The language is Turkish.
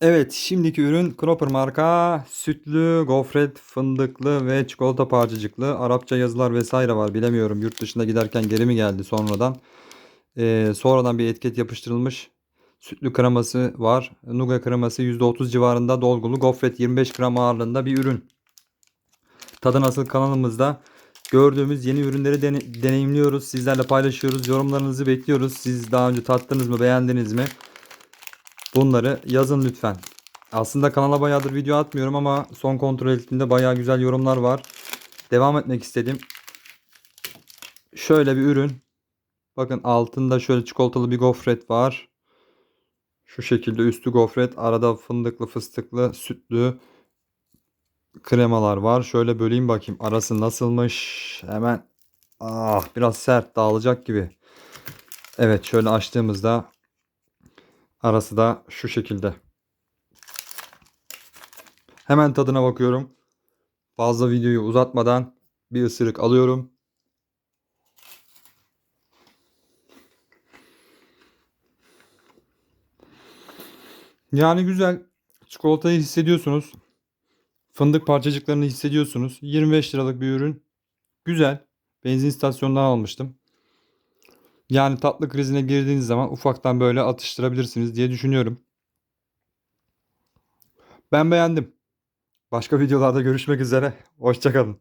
Evet, şimdiki ürün Cropper marka sütlü, gofret, fındıklı ve çikolata parçacıklı. Arapça yazılar vesaire var bilemiyorum. Yurt dışına giderken geri mi geldi sonradan. Ee, sonradan bir etiket yapıştırılmış. Sütlü kreması var. Nuga kreması %30 civarında dolgulu. Gofret 25 gram ağırlığında bir ürün. Tadı nasıl kanalımızda gördüğümüz yeni ürünleri dene- deneyimliyoruz. Sizlerle paylaşıyoruz. Yorumlarınızı bekliyoruz. Siz daha önce tattınız mı, beğendiniz mi? Bunları yazın lütfen. Aslında kanala bayağıdır video atmıyorum ama son kontrol ettiğimde bayağı güzel yorumlar var. Devam etmek istedim. Şöyle bir ürün. Bakın altında şöyle çikolatalı bir gofret var. Şu şekilde üstü gofret. Arada fındıklı, fıstıklı, sütlü kremalar var. Şöyle böleyim bakayım. Arası nasılmış? Hemen ah biraz sert dağılacak gibi. Evet şöyle açtığımızda arası da şu şekilde. Hemen tadına bakıyorum. Fazla videoyu uzatmadan bir ısırık alıyorum. Yani güzel. Çikolatayı hissediyorsunuz. Fındık parçacıklarını hissediyorsunuz. 25 liralık bir ürün. Güzel. Benzin istasyonundan almıştım. Yani tatlı krizine girdiğiniz zaman ufaktan böyle atıştırabilirsiniz diye düşünüyorum. Ben beğendim. Başka videolarda görüşmek üzere. Hoşçakalın.